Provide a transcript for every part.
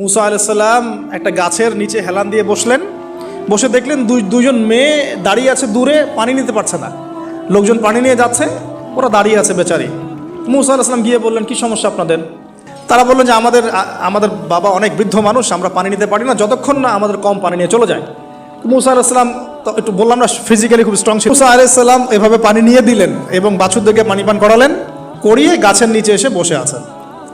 মুসা আলাইসাল্লাম একটা গাছের নিচে হেলান দিয়ে বসলেন। বসে দেখলেন দুই দুজন মেয়ে দাঁড়িয়ে আছে দূরে, পানি নিতে পারছে না। লোকজন পানি নিয়ে যাচ্ছে, ওরা দাঁড়িয়ে আছে বেচারি। মুসা আলাইসাল্লাম গিয়ে বললেন, কি সমস্যা আপনাদের? তারা বললেন যে, আমাদের আমাদের বাবা অনেক বৃদ্ধ মানুষ, আমরা পানি নিতে পারি না, যতক্ষণ না আমাদের কম পানি নিয়ে চলে যায়। মুসা আলাইসাল্লাম তো একটু বললাম না ফিজিক্যালি খুব স্ট্রং ছিল। মুসা আলাইসাল্লাম এভাবে পানি নিয়ে দিলেন এবং বাছুর বাছুরদেরকে পানি পান করালেন, করিয়ে গাছের নিচে এসে বসে আছেন।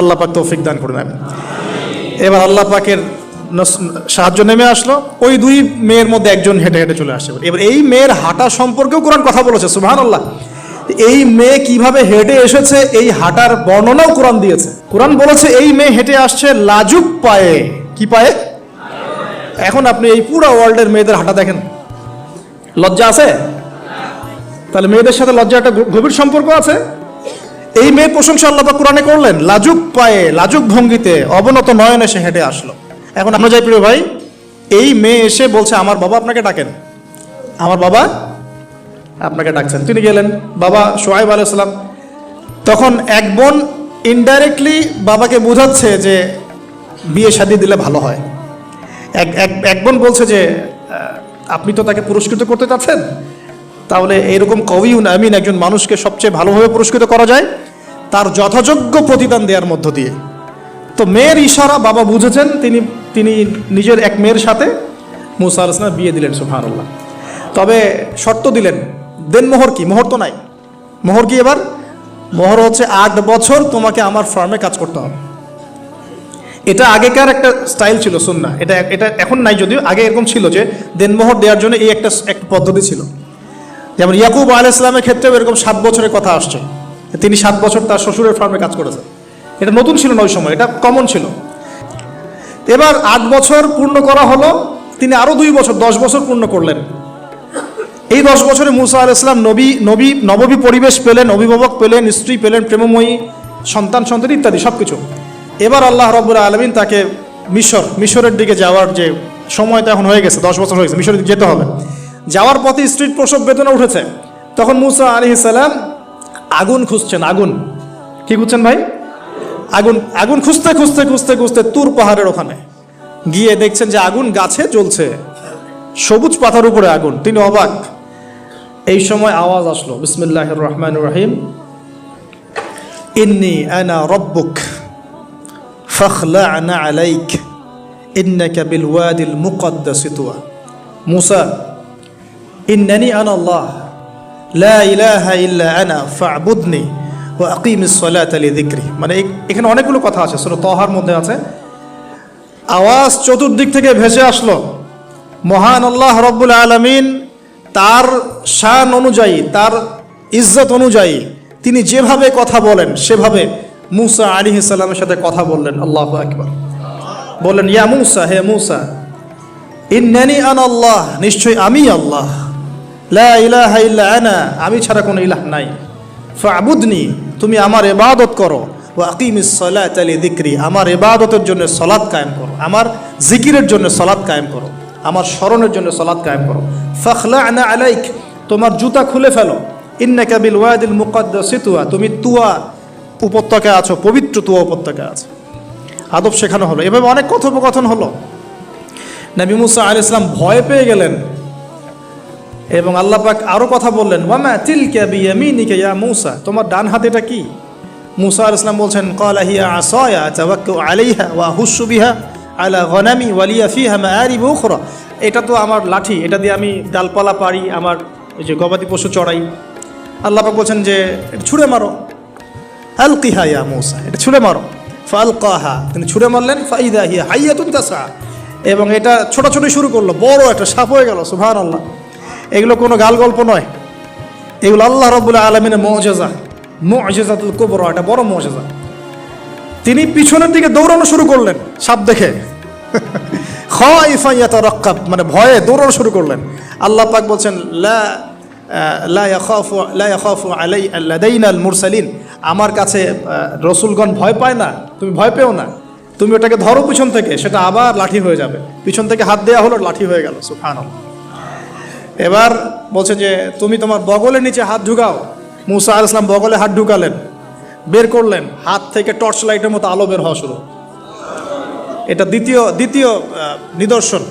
আল্লাহ পাক তৌফিক দান করে নেন এবার আল্লাহ পাকের সাহায্য নেমে আসলো। ওই দুই মেয়ের মধ্যে একজন হেঁটে হেঁটে চলে আসে। এবার এই মেয়ের হাঁটা সম্পর্কেও কোরআন কথা বলেছে সুহান আল্লাহ এই মেয়ে কীভাবে হেঁটে এসেছে, এই হাঁটার বর্ণনাও কোরআন দিয়েছে। কোরআন বলেছে, এই মেয়ে হেঁটে আসছে লাজুক পায়ে। কি পায়ে? এখন আপনি এই পুরো ওয়ার্ল্ডের মেয়েদের হাঁটা দেখেন। লজ্জা আছে? তাহলে মেয়েদের সাথে লজ্জা একটা গভীর সম্পর্ক আছে? এই মেয়ে প্রশংসা আল্লাহ কোরআনে করলেন, লাজুক পায়ে, লাজুক ভঙ্গিতে, অবনত নয়নে সে হেঁটে আসলো। এখন আমরা যাই প্রিয় ভাই, এই মেয়ে এসে বলছে, আমার বাবা আপনাকে ডাকেন। আমার বাবা আপনাকে ডাকছেন। তিনি গেলেন, বাবা সোহাইব আলাইসালাম তখন এক বোন ইনডাইরেক্টলি বাবাকে বোঝাচ্ছে যে বিয়ে শাদি দিলে ভালো হয়। এক এক বোন বলছে যে আপনি তো তাকে পুরস্কৃত করতে চাচ্ছেন? তাহলে এরকম কবিউন আমিন একজন মানুষকে সবচেয়ে ভালোভাবে পুরস্কৃত করা যায়। তার যথাযোগ্য প্রতিদান দেওয়ার মধ্য দিয়ে। তো মেয়ের ইশারা বাবা বুঝেছেন, তিনি তিনি নিজের এক মেয়ের সাথে মুসা আলাইসলাম বিয়ে দিলেন সুফানুল্লাহ তবে শর্ত দিলেন, দেন মোহর কি? মোহর তো নাই। মোহর কি এবার? মোহর হচ্ছে আট বছর তোমাকে আমার ফার্মে কাজ করতে হবে। এটা আগেকার একটা স্টাইল ছিল সুন্না এটা এটা এখন নাই যদিও, আগে এরকম ছিল যে দেনমোহর দেওয়ার জন্য এই একটা একটা পদ্ধতি ছিল। যেমন ইয়াকুব আল ইসলামের ক্ষেত্রেও এরকম সাত বছরের কথা আসছে। তিনি সাত বছর তার শ্বশুরের ফার্মে কাজ করেছেন। এটা নতুন ছিল না ওই সময়, এটা কমন ছিল। এবার আট বছর পূর্ণ করা হলো, তিনি আরও দুই বছর, দশ বছর পূর্ণ করলেন। এই দশ বছরে মুসা আল ইসলাম নবী নবী, নববী পরিবেশ পেলেন, অভিভাবক পেলেন, স্ত্রী পেলেন, প্রেমময়ী, সন্তান সন্তান ইত্যাদি সব কিছু এবার আল্লাহ রব্বুল আলমিন তাকে মিশর, মিশরের দিকে যাওয়ার যে সময় তো এখন হয়ে গেছে, দশ বছর হয়ে গেছে, মিশরের দিকে যেতে হবে। যাওয়ার পথে স্ত্রীর প্রসব বেদনা উঠেছে। তখন মুসা আলি সালাম আগুন খুঁজছেন, আগুন। কি খুঁজছেন ভাই? আগুন আগুন খুঁজতে খুঁজতে খুঁজতে খুঁজতে তুর পাহাড়ের ওখানে। গিয়ে দেখছেন যে আগুন গাছে জ্বলছে। সবুজ পাতার উপরে আগুন। তিনি অবাক। এই সময় আওয়াজ আসলো বিসমিল্লাহ রহমান রাহিম। ইন্নি আনা রব্বুক ফখলা আনা আলাইক। ইন্নাকা বিল ওয়াদিল মুকদ্দাসিতুয়া মুসা, ইন্নানি আনা আল্লাহ। লা ইলাহা ইল্লা আনা ফাবুদনি ও আকিম সলাত আলী দিক্রি মানে এখানে অনেকগুলো কথা আছে সুরত তহার মধ্যে আছে। আওয়াজ চতুর্দিক থেকে ভেসে আসলো। মহান আল্লাহ রব্বুল আলমিন তার শান অনুযায়ী, তার ইজ্জত অনুযায়ী তিনি যেভাবে কথা বলেন, সেভাবে মুসা আলী ইসাল্লামের সাথে কথা বললেন। আল্লাহ আকবর। বললেন, ইয়া মুসা, হে মুসা, ইন্নানি আন আল্লাহ, নিশ্চয়ই আমি আল্লাহ। লা আমি ছাড়া কোনো ইলাহ নাই। ফাবুদনি, তুমি আমার এবাদত করো। ও আকিমিস দিক্রি আমার এবাদতের জন্য সলাৎ কায়েম করো। আমার জিকিরের জন্য সলাৎ কায়েম করো। আমার স্মরণের জন্য সলাৎ কায়েম করো। ফখলা আনা আলাইক, তোমার জুতা খুলে ফেলো। ইন্নাকা বিল ওয়াদিল মুকদ্দাস তুয়া, তুমি তুয়া উপত্যকায় আছো, পবিত্র তুয়া উপত্যকায় আছো। আদব শেখানো হলো। এভাবে অনেক কথোপকথন হলো। নবী মুসা আল ইসলাম ভয় পেয়ে গেলেন। এবং আল্লাহ পাক আরও কথা বললেন, ওয়ামা তিলকা বিয়ামিনিকা ইয়া মুসা? তোমার ডান হাত এটা কি? মুসা আল ইসলাম বলছেন, ক্বালা হিয়া আসায়া তাওয়াক্কাউ আলাইহা ওয়া আহুশু বিহা আলা গনামি ওয়ালিয়া ফি হামা আরি বউখরা এটা তো আমার লাঠি, এটা দিয়ে আমি ডালপালা পারি আমার ওই যে গবাদি পশু চড়াই। আল্লাহ পাক বলছেন যে, ছুঁড়ে মারো। আলকিহা ইয়া মৌসা? এটা ছুঁড়ে মারো। ফাল ফালকাহা। তিনি ছুঁড়ে মারলেন, ফাইদা হিয়া হাইয়াতুন তাসা এবং এটা ছোটাছুটি শুরু করল, বড় একটা সাপ হয়ে গেল সুভান আল্লাহ এগুলো কোনো গাল গল্প নয়। এগুলো আল্লাহ রবুল্লা আলমিনের মজেজা। মজেজাতুল কোবর, এটা বড় মজেজা। তিনি পিছনের দিকে দৌড়ানো শুরু করলেন, সাপ দেখে। রক্কাব মানে ভয়ে দৌড়ানো শুরু করলেন। আল্লাহ পাক বলছেন, লা আমার কাছে রসুলগণ ভয় পায় না, তুমি ভয় পেও না। তুমি ওটাকে ধরো পিছন থেকে, সেটা আবার লাঠি হয়ে যাবে। পিছন থেকে হাত দেওয়া হলো, লাঠি হয়ে গেল সুফান এবার বলছে যে, তুমি তোমার বগলের নিচে হাত ঢুকাও। মুসা আল ইসলাম বগলে হাত ঢুকালেন, বের করলেন, হাত থেকে টর্চ লাইটের মতো আলো বের হওয়া শুরু। এটা দ্বিতীয় দ্বিতীয় নিদর্শন।